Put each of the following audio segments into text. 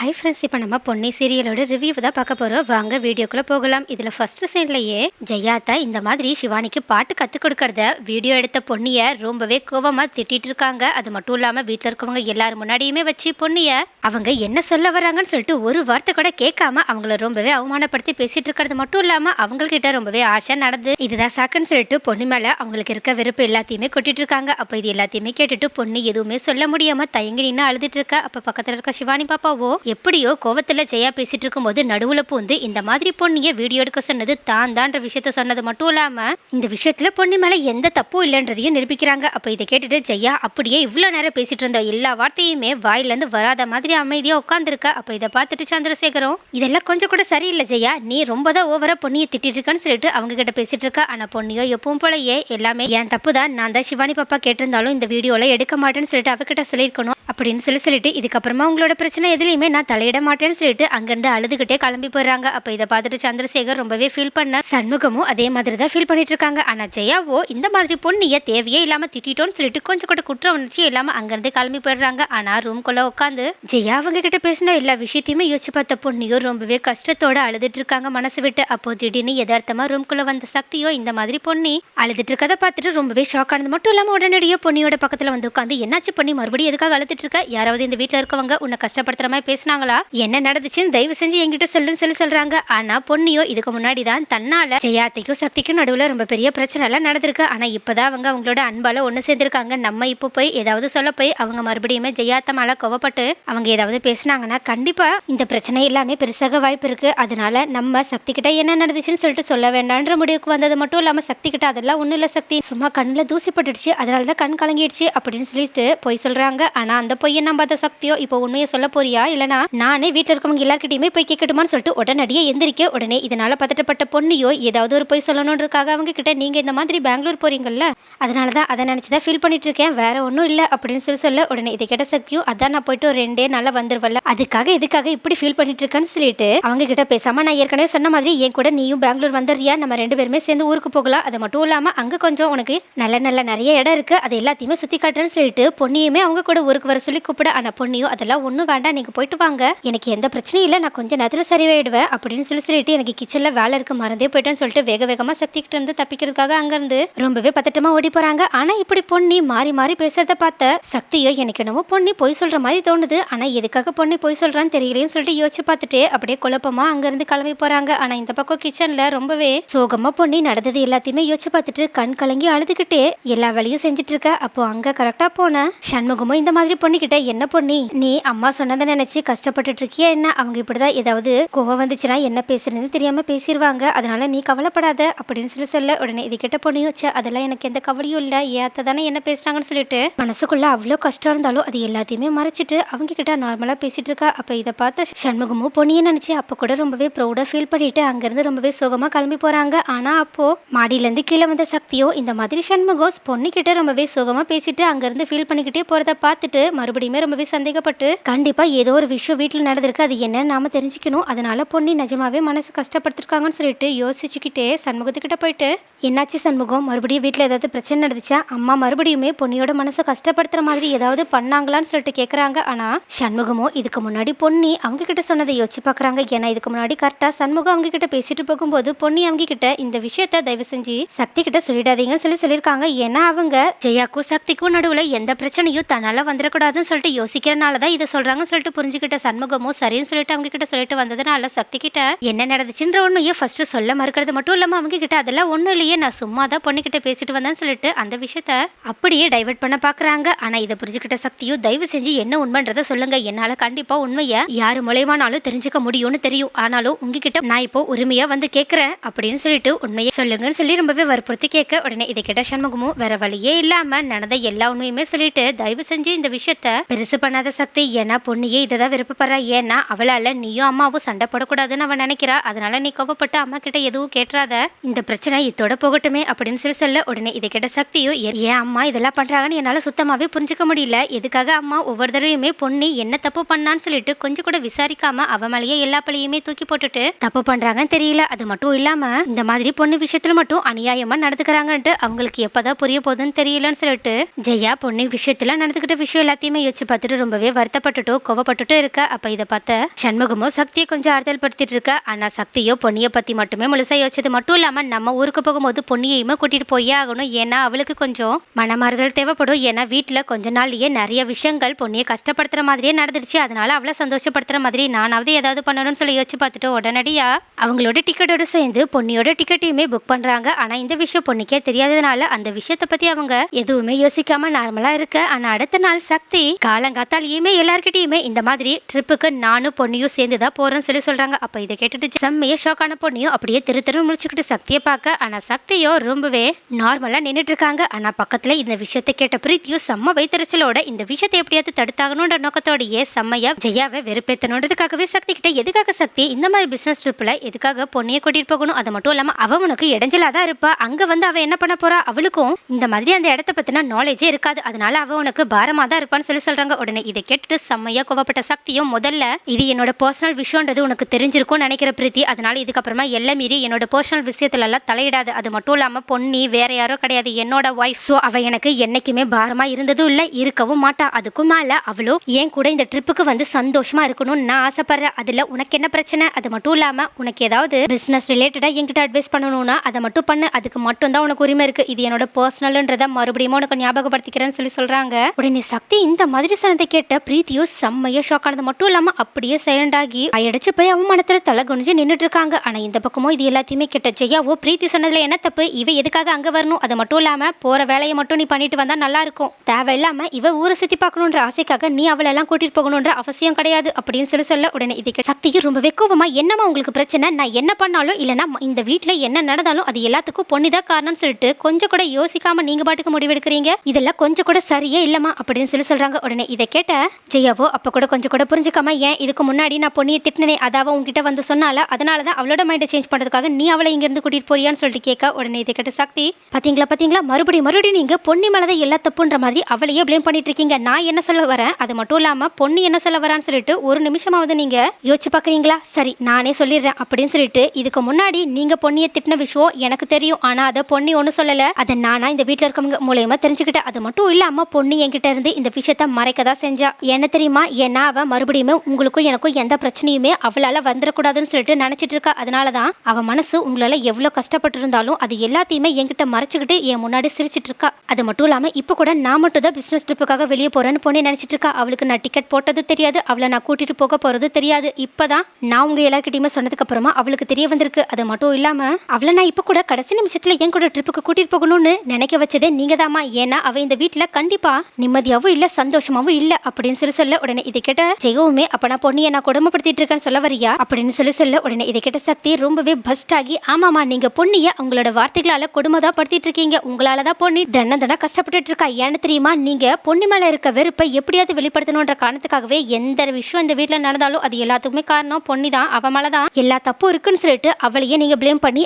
Hi friends இப்போ நம்ம Ponni சீரியலோட review தான் பார்க்க போகிறோம் வாங்க வீடியோக்குள்ளே போகலாம். இதில் ஃபர்ஸ்ட் சீன்லையே ஜெயாத்தா இந்த மாதிரி சிவானிக்கு பாட்டு கற்றுக் கொடுக்கறத வீடியோ எடுத்த பொன்னியை ரொம்பவே கோவமாக திட்டிகிட்டு இருக்காங்க. அது மட்டும் இல்லாமல் வீட்டில் இருக்கவங்க எல்லாரும் முன்னாடியுமே வச்சு பொன்னியை அவங்க என்ன சொல்ல வராங்கன்னு சொல்லிட்டு ஒரு வார்த்தை கூட கேட்காம அவங்கள ரொம்பவே அவமானப்படுத்தி பேசிகிட்டு இருக்கிறது மட்டும் இல்லாமல் அவங்கக்கிட்ட ரொம்பவே ஆசை நடந்து இதுதான் சாக்குன்னு சொல்லிட்டு பொண்ணு மேலே அவங்களுக்கு இருக்க வெறுப்பு எல்லாத்தையுமே கொட்டிட்டு இருக்காங்க. அப்போ இது எல்லாத்தையுமே கேட்டுட்டு பொண்ணு எதுவுமே சொல்ல முடியாமல் தயங்கி நின்று அழுதுட்டு இருக்கா. அப்போ பக்கத்தில் இருக்க சிவானி பாப்பாவோ எப்படியோ கோவத்தில் ஜெயா பேசிகிட்டு இருக்கும்போது நடுவில் பூந்து இந்த மாதிரி பொண்ணியை வீடியோ எடுக்க சொன்னது தான் தான்ற விஷயத்த சொன்னது மட்டும் இல்லாமல் இந்த விஷயத்தில் பொண்ணு மேலே எந்த தப்பும் இல்லைன்றதையும் நிரூபிக்கிறாங்க. அப்போ இதை கேட்டுட்டு ஜெயா அப்படியே இவ்வளோ நேரம் பேசிட்டு இருந்த எல்லா வார்த்தையுமே வாயிலேருந்து வராத மாதிரி அமைதியாக உட்காந்துருக்கா அப்போ இதை பார்த்துட்டு சந்திரசேகரும் இதெல்லாம் கொஞ்சம் கூட சரியில்லை ஜெயா. நீ ரொம்ப தான் ஓவரா பொண்ணியை திட்டிட்டு சொல்லிட்டு அவங்க கிட்ட பேசிட்டு இருக்கா. ஆனா பொண்ணியோ எப்பவும் போலயே எல்லாமே என் தப்பு தான். நான் தான் சிவானி பாப்பா கேட்டிருந்தாலும் இந்த வீடியோல எடுக்க மாட்டேன்னு சொல்லிட்டு அவகிட்ட சொல்லியிருக்கணும். அப்படின்னு சொல்லி சொல்லிட்டு இதுக்கப்புறமா உங்களோட பிரச்சனை எதுலையுமே நான் நான் தலையிட மாட்டேன்னு சொல்லிட்டு அங்கேருந்து அழுதுகிட்டே கிளம்பி போயிடுறாங்க. அப்போ இதை பார்த்துட்டு சந்திரசேகர் ரொம்பவே ஃபீல் பண்ண சண்முகமும் அதே மாதிரி தான் ஃபீல் பண்ணிட்டு இருக்காங்க. ஆனால் ஜெயாவோ இந்த மாதிரி பொண்ணிய தேவையே இல்லாமல் திட்டோன்னு சொல்லிட்டு கொஞ்சம் கூட குற்ற உணர்ச்சி இல்லாமல் அங்கேருந்து கிளம்பி போயிடுறாங்க. ஆனால் ரூம்குள்ளே உட்காந்து ஜெயா அவங்க கிட்ட பேசின எல்லா விஷயத்தையுமே யோசிச்சு பார்த்த பொண்ணியோ ரொம்பவே கஷ்டத்தோட அழுதுட்டு இருக்காங்க மனசு விட்டு. அப்போ திடீர்னு யதார்த்தமா ரூம்குள்ள வந்த சக்தியோ இந்த மாதிரி பொண்ணி அழுதுட்டு இருக்கதை பார்த்துட்டு ரொம்பவே ஷாக் ஆனது. மட்டும் இல்லாமல் உடனடியே பொண்ணியோட பக்கத்தில் வந்து உட்காந்து என்னாச்சு பொண்ணி? மறுபடியும் எதுக்காக அழுதுட்டு இருக்க? யாராவது இந்த வீட்டில் இருக்கவங்க உன்னை கஷ்டப்படுத்துற மாதிரி பேசினாங்களா என்ன நடந்துச்சுன்னு தயவு செஞ்சு என்கிட்ட சொல்லுன்னு சொல்லி சொல்றாங்க. ஆனா பொண்ணியோ இதுக்கு முன்னாடி தான் தன்னால ஜெயாத்தைக்கும் சக்திக்கும் நடுவுல ரொம்ப பெரிய பிரச்சனை எல்லாம் நடந்திருக்கு. ஆனா இப்பதான் அவங்க அவங்களோட அன்பால ஒண்ணு சேர்ந்திருக்காங்க. நம்ம இப்போ போய் ஏதாவது சொல்ல போய் அவங்க மறுபடியுமே ஜெயாத்த மேல கோவப்பட்டு அவங்க ஏதாவது பேசினாங்கன்னா கண்டிப்பா இந்த பிரச்சனை எல்லாமே பெருசாக வாய்ப்பு இருக்கு. அதனால நம்ம சக்தி கிட்ட என்ன நடந்துச்சுன்னு சொல்லிட்டு சொல்ல வேண்டான்ற முடிவுக்கு வந்தது மட்டும் இல்லாம சக்தி கிட்ட அதெல்லாம் ஒன்றும் இல்ல சக்தி. சும்மா கண்ணுல தூசி பட்டுடுச்சு அதனால தான் கண் கலங்கிடுச்சு அப்படின்னு சொல்லிட்டு போய் சொல்றாங்க. ஆனா அந்த பொய்யை நம்பாத சக்தியோ இப்போ உண்மையை சொல்ல போறியா? இல்லைனா நானே வீட்டில் இருக்கவங்க எல்லாருக்கிட்டையுமே போய் கேட்கட்டுமான்னு சொல்லிட்டு உடனடியே எந்திரிக்க உடனே இதனால பதட்டப்பட்ட பொண்ணையோ ஏதாவது ஒரு போய் சொல்லணுன்றதுக்காக அவங்க கிட்ட நீங்க இந்த மாதிரி பெங்களூர் போறீங்கல்ல அதனால தான் அதை நினச்சி தான் ஃபீல் பண்ணிட்டு இருக்கேன். வேற ஒன்றும் இல்லை அப்படின்னு சொல்லி சொல்ல உடனே இதை கேட்ட சக்தியும் அதான் நான் போயிட்டு ஒரு ரெண்டே நாளில் வந்துருவல்ல அதுக்காக இதுக்காக இப்படி ஃபீல் பண்ணிட்டு இருக்கேன்னு சொல்லிட்டு அவங்க கிட்ட பேசாம நான் ஏற்கனவே சொன்ன மாதிரி என் கூட நீயும் பெங்களூர் வந்துடுறியா? நம்ம ரெண்டு பேருமே சேர்ந்து ஊருக்கு போகலாம். அது மட்டும் இல்லாம அங்க கொஞ்சம் உனக்கு நல்ல நல்ல நிறைய இடம் இருக்கு. அது எல்லாத்தையுமே சுத்தி காட்டுறேன்னு சொல்லிட்டு பொண்ணியுமே அவங்க கூட ஊருக்கு வர சொல்லி கூப்பிட. ஆனா பொண்ணியும் அதெல்லாம் ஒன்றும் வேண்டாம். நீங்க போயிட்டு வாங்க. எனக்கு எந்த பிரச்சனையும் இல்லை. நான் கொஞ்சம் நேரத்தில் சரிவாயிடுவேன் அப்படின்னு சொல்லி சொல்லிட்டு எனக்கு கிச்சனில் வேலை இருக்க மறந்தே போயிட்டேன்னு சொல்லிட்டு வேக வேகமாக சக்திக்கிட்ட இருந்து தப்பிக்கிறதுக்காக அங்கேருந்து ரொம்பவே பதட்டமாக ஓடி போகிறாங்க ஆனால் இப்படி பொண்ணி மாறி மாறி பேசுறத பார்த்த சக்தியோ எனக்கு என்னமோ பொண்ணி பொய் சொல்கிற மாதிரி தோணுது. ஆனால் எதுக்காக பொண்ணி பொய் சொல்கிறான்னு தெரியலையேன்னு சொல்லிட்டு யோசிச்சு பார்த்துட்டு அப்படியே குழப்பமாக அங்கேருந்து கிளம்பி போகிறாங்க ஆனால் இந்த பக்கம் கிச்சனில் ரொம்பவே சோகமாக பொண்ணி நடந்தது எல்லாத்தையுமே யோசிச்சு பார்த்துட்டு கண் கலங்கி அழுதுகிட்டே எல்லா வேலையும் செஞ்சுட்டு இருக்க. அப்போ அங்கே கரெக்டாக போன சண்முகமும் இந்த மாதிரி பொண்ணுக்கிட்ட என்ன பொண்ணி? நீ அம்மா சொன்னதை நினச்சி கஷ்டப்பட்டுட்ருக்கியா என்ன? அவங்க இப்படிதான் ஏதாவது கோவம் வந்துச்சுன்னா என்ன பேசுறதுன்னு தெரியாம பேசிடுவாங்க அதனால நீ கவலைப்படாத அப்படின்னு சொல்லி சொல்ல. உடனே இது கிட்ட பொண்ணையும் வச்சு அதெல்லாம் எனக்கு எந்த கவலையும் இல்லை. ஏத்த தானே என்ன பேசுறாங்கன்னு சொல்லிட்டு மனசுக்குள்ள அவ்வளோ கஷ்டம் இருந்தாலும் அது எல்லாத்தையுமே மறைச்சிட்டு அவங்க கிட்ட நார்மலா பேசிட்டு இருக்கா. அப்ப இதை பார்த்த சண்முகமும் பொண்ணியே நினைச்சு அப்ப கூட ரொம்பவே ப்ரௌடா ஃபீல் பண்ணிட்டு அங்கிருந்து ரொம்பவே சுகமா கிளம்பி போறாங்க. ஆனா அப்போ மாடியில இருந்து கீழே வந்த சக்தியோ இந்த மாதிரி சண்முகம் பொண்ணு கிட்ட ரொம்பவே சுகமா பேசிட்டு அங்கிருந்து ஃபீல் பண்ணிக்கிட்டே போகிறத பார்த்துட்டு மறுபடியுமே ரொம்பவே சந்தேகப்பட்டு கண்டிப்பா ஏதோ ஒரு விஷயம் வீட்டில் நடந்திருக்கு. அது என்னன்னு நாம தெரிஞ்சுக்கணும். அதனால பொண்ணு நிஜமாவே மனசு கஷ்டப்படுத்திருக்காங்கன்னு சொல்லிட்டு யோசிச்சுக்கிட்டே சண்முகத்துக்கிட்ட போயிட்டு என்னாச்சு சண்முகம்? மறுபடியும் வீட்டில் ஏதாவது பிரச்சனை நடந்துச்சா? அம்மா மறுபடியுமே பொன்னியோட மனசை கஷ்டப்படுத்துற மாதிரி ஏதாவது பண்ணாங்களான்னு சொல்லிட்டு கேட்குறாங்க ஆனால் சண்முகமோ இதுக்கு முன்னாடி பொன்னி அவங்க கிட்ட சொன்னதை யோசிச்சு பார்க்குறாங்க ஏன்னா இதுக்கு முன்னாடி கரெக்டாக சண்முகம் அவங்க கிட்ட பேசிட்டு போகும்போது பொன்னி அவங்க கிட்ட இந்த விஷயத்த தயவு செஞ்சு சக்தி கிட்ட சொல்லிடாதீங்கன்னு சொல்லி சொல்லியிருக்காங்க. ஏன்னா அவங்க ஜெயாக்கும் சக்திக்கும் நடுவில் எந்த பிரச்சனையும் தன்னால் வந்துடக்கூடாதுன்னு சொல்லிட்டு யோசிக்கிறனால தான் இதை சொல்கிறாங்கன்னு சொல்லிட்டு புரிஞ்சுக்கிட்ட சண்முகமும் சரின்னு சொல்லிட்டு அவங்க கிட்ட சொல்லிட்டு வந்ததுனால சக்தி கிட்ட என்ன நடந்துச்சுன்ற ஒன்றையும் ஃபர்ஸ்ட் சொல்ல மறுக்கிறது மட்டும் இல்லாமல் அவங்க கிட்ட அதெல்லாம் ஒன்றும் இல்லையே. நான் சும்மா தான் பொண்ணுக்கிட்ட பேசிட்டு வந்தேன்னு சொல்லிட்டு அந்த விஷயத்த அப்படியே டைவர்ட் பண்ண பார்க்குறாங்க ஆனால் இதை புரிஞ்சுக்கிட்ட சக்தியும் தயவு செஞ்சு என்ன உண்மைன்றதை சொல்லுங்க. என்னால் கண்டிப்பாக உண்மையை யார் மூலயமானாலும் தெரிஞ்சுக்க முடியும்னு தெரியும். ஆனாலும் உங்ககிட்ட நான் இப்போ உரிமையா வந்து கேட்குறேன் அப்படின்னு சொல்லிட்டு உண்மையை சொல்லுங்கன்னு சொல்லி ரொம்பவே வற்புறுத்தி கேட்க உடனே இதை கேட்ட சண்முகமும் வேற வழியே இல்லாம நடந்த எல்லா உண்மையுமே சொல்லிட்டு தயவு செஞ்சு இந்த விஷயத்த பெருசு பண்ணாத சக்தி. ஏன்னா பொண்ணியே இதை தான் விருப்பப்படுறா. ஏன்னா அவளால நீயும் அம்மாவும் சண்டை போடக்கூடாதுன்னு அவன் நினைக்கிறா. அதனால நீ கோவப்பட்டு அம்மா கிட்ட எதுவும் கேட்டுறாத. இந்த பிரச்சனை இதோட போகட்டுமே அப்படின்னு சொல்லி சொல்ல உடனே இதை கேட்ட சக்தியோ ஏன் அம்மா இதெல்லாம் பண்றாங்கன்னு என்னால சுத்தமாவே புரிஞ்சிக்க முடியல. எதுக்காக அம்மா ஒவ்வொரு தடவையுமே பொண்ணு என்ன தப்பு பண்ணான்னு சொல்லிட்டு கொஞ்சம் கூட விசாரிக்காம அவ மேலேயே எல்லா பழியுமே தூக்கி போட்டுட்டு தப்பு பண்றாங்கன்னு தெரியல. அது மட்டும் இல்லாமல் இந்த மாதிரி பொண்ணு விஷயத்துல மட்டும் அநியாயமா நடந்துக்கிறாங்கன்ட்டு அவங்களுக்கு எப்போதான் புரிய போகுதுன்னு தெரியலன்னு சொல்லிட்டு ஜெயா பொண்ணு விஷயத்துல நடந்துக்கிட்ட விஷயம் எல்லாத்தையுமே யோசிச்சு பார்த்துட்டு ரொம்பவே வருத்தப்பட்டுட்டோ கோவப்பட்டுட்டோ இருக்க. அப்போ அப்ப இதை பார்த்த சண்முகமோ சக்தியை கொஞ்சம் ஆறுதல் படுத்திட்டு இருக்க. ஆனா சக்தியோ பொண்ணியை பத்தி மட்டுமே முழுசா யோசிச்சது மட்டும் இல்லாமல் நம்ம ஊருக்கு போகும்போது பொன்னியையுமே கூட்டிட்டு போயே ஆகணும். ஏன்னா அவளுக்கு கொஞ்சம் மனமாறுதல் தேவைப்படும். ஏன்னா வீட்டில் கொஞ்ச நாள்லயே நிறைய விஷயங்கள் பொன்னியை கஷ்டப்படுத்துற மாதிரியே நடந்துடுச்சு அதனால அவளை சந்தோஷப்படுத்துற மாதிரி நானாவது ஏதாவது பண்ணணும்னு சொல்லி யோசிச்சு பார்த்துட்டு உடனடியா அவங்களோட டிக்கெட்டோட சேர்ந்து பொன்னியோட டிக்கெட்டையுமே புக் பண்றாங்க. ஆனா இந்த விஷயம் பொன்னிக்கே தெரியாததுனால அந்த விஷயத்தை பத்தி அவங்க எதுவுமே யோசிக்காம நார்மலா இருக்க. ஆனா அடுத்த நாள் சக்தி காலங்காத்தாலேயுமே எல்லார்கிட்டயுமே இந்த மாதிரி ட்ரிப்புக்கு நானும் பொண்ணியும் சேர்ந்து தான் போகிறேன்னு சொல்லி சொல்றாங்க. அப்ப இதை கேட்டுட்டு செம்மையே ஷாக்கான பொண்ணியும் அப்படியே திரு திரு முடிச்சுக்கிட்டு சக்தியை பார்க்க. ஆனா சக்தியோ ரொம்பவே நார்மலாக நின்றுட்டு இருக்காங்க ஆனால் பக்கத்தில் இந்த விஷயத்தை கேட்ட பிரீத்தியும் செம்ம வைத்தறிச்சலோட இந்த விஷயத்தை எப்படியாவது தடுத்தாகணுன்ற நோக்கத்தோடையே செம்மையா ஜெயாவை வெறுப்பேற்றணுன்றதுக்காகவே சக்தி கிட்ட எதுக்காக சக்தி? இந்த மாதிரி பிஸ்னஸ் ட்ரிப்பில் எதுக்காக பொண்ணையை கூட்டிட்டு போகணும்? அது மட்டும் இல்லாமல் அவன் உனக்கு இடைஞ்சலாக தான் இருப்பா. அங்கே வந்து அவன் என்ன பண்ண போறா? அவளுக்கும் இந்த மாதிரி அந்த இடத்த பற்றின நாலேஜே இருக்காது. அதனால அவன் உனக்கு பாரமாக தான் இருப்பான்னு சொல்லி சொல்றாங்க. உடனே இதை கேட்டுட்டு செம்மையா கோவப்பட்ட சக்தியும் முதல்ல இது என்னோட பர்சனல் விஷயம்ன்றது உனக்கு தெரிஞ்சிருக்கும்னு நினைக்கிற பிரீத்தி. அதனால இதுக்கப்புறமா எல்லாம் மீறி என்னோட பர்சனல் விஷயத்துல எல்லாம் தலையிடாது. அது மட்டும் இல்லாம பொன்னி வேற யாரோ கிடையாது. என்னோட ஒய்ஃப் ஸோ அவ எனக்கு என்னைக்குமே பாரமா இருந்ததும் இல்லை இருக்கவும் மாட்டா. அதுக்கும் மேல அவளோ என் கூட இந்த ட்ரிப்புக்கு வந்து சந்தோஷமா இருக்கணும்னு நான் ஆசைப்படுறேன். அதுல உனக்கு என்ன பிரச்சனை? அது மட்டும் இல்லாமல் உனக்கு ஏதாவது பிஸ்னஸ் ரிலேட்டடாக என்கிட்ட அட்வைஸ் பண்ணணும்னா அதை மட்டும் பண்ணு. அதுக்கு மட்டும் தான் உனக்கு உரிமை இருக்கு. இது என்னோட பர்சனல்ன்றத மறுபடியும் உனக்கு ஞாபகப்படுத்திக்கிறேன்னு சொல்லி சொல்றாங்க. உடனே சக்தி இந்த மாதிரி சொன்னதை கேட்ட பிரீத்தியோ செம்மையோ ஷாக் ஆனது. மட்டும் இல்லாம அப்படியே சைலண்ட் ஆகி அடிச்சு போய் அவமானத்துல தலை குனிஞ்சு நின்னுட்டு இருக்காங்க. ஆனா இந்த பக்கமும் இது எல்லாத்தையுமே கேட்ட ஜெயாவோ பிரீத்தி சொன்னதுல என்ன தப்பு இவ எதுக்காக அங்க வரணும்? அது மட்டும் இல்லாம போற வேலையை மட்டும் நீ பண்ணிட்டு வந்தா நல்லா இருக்கும். தேவையில்லாம இவ ஊரை சுத்தி பார்க்கணுன்ற ஆசைக்காக நீ அவளை எல்லாம் கூட்டிட்டு போகணுன்ற அவசியம் கிடையாது அப்படின்னு சொல்லி சொல்ல உடனே இதுக்கு சக்தியும் ரொம்பவே கோவமா என்னமா உங்களுக்கு பிரச்சனை? நான் என்ன பண்ணாலும் இல்லைன்னா இந்த வீட்டில் என்ன நடந்தாலும் அது எல்லாத்துக்கும் பொண்ணுதான் காரணம்னு சொல்லிட்டு கொஞ்சம் கூட யோசிக்காம நீங்க பாட்டுக்கு முடிவெடுக்கிறீங்க? இதெல்லாம் கொஞ்சம் கூட சரியே இல்லைம்மா அப்படின்னு சொல்லி சொல்றாங்க. உடனே இதை கேட்ட ஜெயாவோ அப்ப கூட கொஞ்சம் கூட புரிஞ்சுக்காம ஏன் இதுக்கு முன்னாடி நான் பொண்ணியை திட்டினே அதாவ உங்ககிட்ட வந்து சொன்னால அதனால தான் அவளோட மைண்டை சேஞ்ச் பண்ணுறதுக்காக நீ அவளை இங்கேருந்து கூட்டிகிட்டு கூட்டிட்டு போறியான்னு சொல்லிட்டு கேட்க உடனே இதை கேட்ட சக்தி பார்த்தீங்களா பார்த்தீங்களா மறுபடியும் மறுபடியும் நீங்கள் பொன்னி மலதை எல்லா தப்புன்ற மாதிரி அவளையே ப்ளேம் பண்ணிட்டு இருக்கீங்க நான் என்ன சொல்ல வரேன்? அது மட்டும் இல்லாமல் பொண்ணு என்ன சொல்ல வரான்னு சொல்லிட்டு ஒரு நிமிஷமாவது நீங்கள் யோசிச்சு பார்க்குறீங்களா சரி நானே சொல்லிடுறேன் அப்படின்னு சொல்லிட்டு இதுக்கு முன்னாடி நீங்கள் பொண்ணியை திட்டின விஷயம் எனக்கு தெரியும். ஆனால் அதை பொண்ணி ஒன்றும் சொல்லலை. அதை நானா இந்த வீட்டில் இருக்கவங்க மூலயமா தெரிஞ்சுக்கிட்டேன். அது மட்டும் இல்லாமல் பொண்ணு என்கிட்ட இருந்து இந்த விஷயத்த மறைக்க தான் செஞ்சா. என்ன தெரியுமா? ஏன்னா அவள் மறுபடியுமே உங்களுக்கும் எனக்கும் எந்த பிரச்சனையுமே அவளால் வந்துடக்கூடாதுன்னு சொல்லிட்டு நினச்சிட்டு இருக்கா. அதனால தான் அவள் மனசு உங்களால் எவ்வளோ கஷ்டப்பட்டு இருந்தாலும் அது எல்லாத்தையுமே என்கிட்ட மறைச்சிக்கிட்டு என் முன்னாடி சிரிச்சிட்டு இருக்கா அது மட்டும் இல்லாம இப்போ கூட நான் மட்டும் தான் பிசினஸ் ட்ரிப்புக்காக வெளியே போறேன்னு பொண்ணு நினைச்சிட்டு இருக்கா அவளுக்கு நான் டிக்கெட் போட்டது தெரியாது. அவளை நான் கூட்டிட்டு போக போறது தெரியாது. இப்பதான் நான் உங்க எல்லார்கிட்டயுமே சொன்னதுக்கு அப்புறமா அவளுக்கு தெரிய வந்திருக்கு. அது மட்டும் இல்லாம அவளை நான் இப்போ கூட கடைசி நிமிஷத்துல என் கூட ட்ரிப்புக்கு கூட்டிட்டு போகணும்னு நினைக்க வச்சதே நீங்க தாமா ஏன்னா அவ இந்த வீட்ல கண்டிப்பா நிம்மதியாவும் இல்ல சந்தோஷமாவும் இல்ல அப்படின்னு சொல்லி சொல்ல உடனே இதை கேட்ட ஜெயவுமே அப்ப நான் பொண்ணியை நான் கொடுமைப்படுத்திட்டு இருக்கேன்னு சொல்ல வரியா? அப்படின்னு சொல்லி சொல்ல உடனே இதை கேட்ட சக்தி ரொம்பவே பஸ்ட் ஆகி ஆமாமா நீங்க பொண்ணிய உங்களோட வார்த்தைகளால் கொடுமை தான் படுத்திட்டு இருக்கீங்க உங்களால தான் பொண்ணி தின தினம் கஷ்டப்பட்டுட்டு இருக்கா ஏன்னு தெரியுமா? நீங்கள் பொண்ணு மேலே இருக்க வெறுப்பை எப்படியாவது வெளிப்படுத்தணுன்ற காரணத்துக்காகவே எந்த விஷயம் இந்த வீட்டில் நடந்தாலும் அது எல்லாத்துக்குமே காரணம் பொண்ணி தான் அவ மேலே தான் எல்லா தப்பும் இருக்குன்னு சொல்லிட்டு அவளையே நீங்கள் ப்ளேம் பண்ணி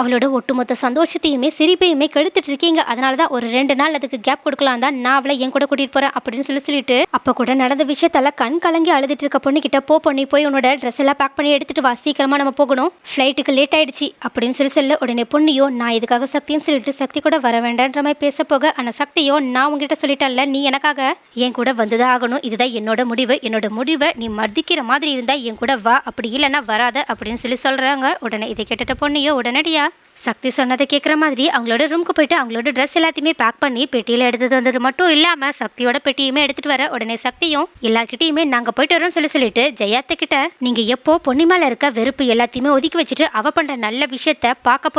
அவளோட ஒட்டுமொத்த சந்தோஷத்தையுமே சிரிப்பையுமே கெடுத்துட்டு இருக்கீங்க அதனால தான் ஒரு ரெண்டு நாள் அதுக்கு கேப் கொடுக்கலாம் தான் நான் அவளை என் கூட கூட்டிகிட்டு போகிறேன் அப்படின்னு சொல்லி சொல்லிட்டு அப்போ கூட நடந்த விஷயத்தால கண் கலங்கி அழுதுட்டு இருக்க பொண்ணுக்கிட்ட போ பொண்ணி போய் உன்னோட ட்ரெஸ் எல்லாம் பேக் பண்ணி எடுத்துட்டு வா. சீக்கிரமாக நம்ம போகணும். ஃப்ளைட்டுக்கு லேட் ஆயிடுச்சு அப்படின்னு சொல்லி சொல்ல உடனே ஐயோ நான் இதுக்காக சக்தின்னு சொல்லிட்டு சக்தி கூட வர வேண்டான்ற மாதிரி பேச போக ஆனால் சக்தியோ நான் உங்ககிட்ட சொல்லிட்டேன்ல நீ எனக்காக? என் கூட வந்துதான் ஆகணும். இதுதான் என்னோட முடிவு. என்னோட முடிவை நீ மதிக்கிற மாதிரி இருந்தால் என் கூட வா. அப்படி இல்லைன்னா வராத அப்படின்னு சொல்லி சொல்கிறாங்க உடனே இதை கேட்டுட்ட பொண்ணியோ உடனடியா? சக்தி சொன்னதை கேட்குற மாதிரி அவங்களோட ரூமுக்கு போயிட்டு அவங்களோட ட்ரெஸ் எல்லாத்தையுமே பேக் பண்ணி பெட்டியில் எடுத்தது வந்தது மட்டும் இல்லாமல் சக்தியோட பெட்டியுமே எடுத்துகிட்டு வர உடனே சக்தியும் எல்லார்கிட்டயுமே நாங்கள் போயிட்டு வரோம்னு சொல்லி சொல்லிட்டு ஜெயாத்த கிட்ட நீங்கள் எப்போ பொன்னிமேல இருக்க வெறுப்பு எல்லாத்தையுமே ஒதுக்கி வச்சுட்டு அவ பண்ணுற நல்ல விஷயத்த பார்க்க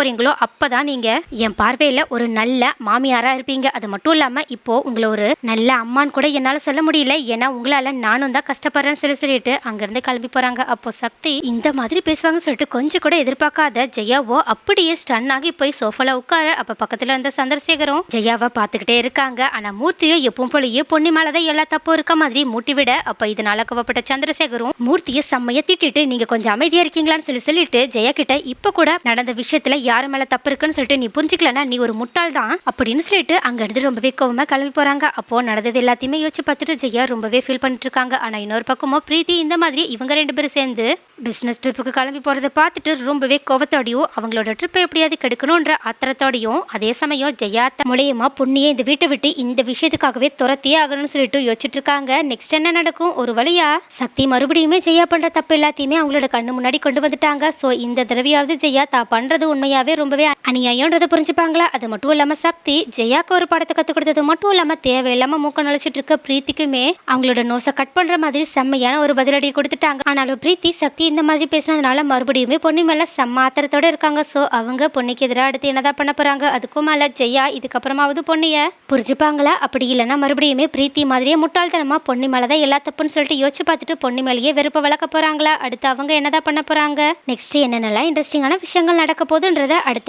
அப்போ தான் நீங்கள் என் பார்வையில் ஒரு நல்ல மாமியாராக இருப்பீங்க. அது மட்டும் இல்லாமல் இப்போது உங்களை ஒரு நல்ல அம்மான்னு கூட என்னால் சொல்ல முடியல. ஏன்னா உங்களால் நானும் தான் கஷ்டப்படுறேன்னு சொல்லி சொல்லிட்டு அங்கேருந்து கிளம்பி போகிறாங்க அப்போ சக்தி இந்த மாதிரி பேசுவாங்கன்னு சொல்லிட்டு கொஞ்சம் கூட எதிர்பார்க்காத. ஜெயாவோ அப்படியே ஸ்டன் ஆகி போய் சோஃபால உட்கார. அப்போ பக்கத்தில் இருந்த சந்திரசேகரும் ஜெயாவை பார்த்துக்கிட்டே இருக்காங்க. ஆனால் மூர்த்தியோ எப்பவும் போலயே பொண்ணு மேலதான் எல்லா தப்பும் இருக்க மாதிரி மூட்டி விட. அப்போ இதனால கோவப்பட்ட சந்திரசேகரும் மூர்த்தியை செம்மையை திட்டிட்டு நீங்கள் கொஞ்சம் அமைதியாக இருக்கீங்களான்னு சொல்லி சொல்லிட்டு ஜெயா கிட்ட இப்போ கூட நடந்த விஷயத்தில் யார் மேலே தப்பு தப்பு இருக்குன்னு சொல்லிட்டு நீ புரிஞ்சுக்கலன்னா நீ ஒரு முட்டாள் தான் அப்படின்னு சொல்லிட்டு அங்கேருந்து ரொம்பவே கோவமாக கிளம்பி போகிறாங்க அப்போது நடந்தது எல்லாத்தையுமே யோசிச்சு பார்த்துட்டு ஜெயா ரொம்பவே ஃபீல் பண்ணிட்டு இருக்காங்க ஆனால் இன்னொரு பக்கமோ பிரீத்தி இந்த மாதிரி இவங்க ரெண்டு பேரும் சேர்ந்து பிஸ்னஸ் ட்ரிப்புக்கு கிளம்பி போறதை பார்த்துட்டு ரொம்பவே கோவத்தோடையும் அவங்களோட ட்ரிப்பை எப்படியாவது கெடுக்கணுன்ற ஆத்திரத்தோடையும் அதே சமயம் ஜெயாத்த மூலியமா புண்ணியை இந்த வீட்டை விட்டு இந்த விஷயத்துக்காகவே துரத்தியே ஆகணும்னு சொல்லிட்டு யோசிச்சுட்டு இருக்காங்க நெக்ஸ்ட் என்ன நடக்கும்? ஒரு வழியா சக்தி மறுபடியுமே ஜெயா பண்ற தப்பு எல்லாத்தையுமே அவங்களோட கண்ணு முன்னாடி கொண்டு வந்துட்டாங்க. ஸோ இந்த தடவையாவது ஜெயா தான் பண்றது உண்மையாவே ரொம்பவே அநியாயம்ன்றதை புரிஞ்சுப்பாங்களா? அது மட்டும் இல்லாம சக்தி ஜெயாக்கு ஒரு படத்தை கற்றுக் கொடுத்தது மட்டும் இல்லாம தேவையில்லாம மூக்க நுழைச்சிட்டு இருக்க பிரீத்திக்குமே அவங்களோட நோஸை கட் பண்ற மாதிரி செம்மையான ஒரு பதிலடி கொடுத்துட்டாங்க. ஆனாலும் பிரீத்தி சக்தி இந்த மாதிரி பேசினதுனால மறுபடியுமே பொண்ணு மேல செம்ம ஆத்திரத்தோட இருக்காங்க. ஸோ அவங்க பொண்ணுக்கு எதிராக அடுத்து என்னதான் பண்ண போறாங்க? அதுக்கும் மேல ஜெயா இதுக்கப்புறமாவது பொண்ணைய புரிஞ்சுப்பாங்களா? அப்படி இல்லைன்னா மறுபடியுமே பிரீத்தி மாதிரியே முட்டாள்தனமா பொண்ணு மேலதான் எல்லா தப்புன்னு சொல்லிட்டு யோசிச்சு பார்த்துட்டு பொண்ணு மேலேயே வெறுப்ப வளர்க்க போறாங்களா? அடுத்து அவங்க என்னதான் பண்ண போறாங்க? நெக்ஸ்ட் என்னென்னலாம் இன்ட்ரெஸ்டிங்கான விஷயங்கள் நடக்க போகுதுன்றத அடுத்த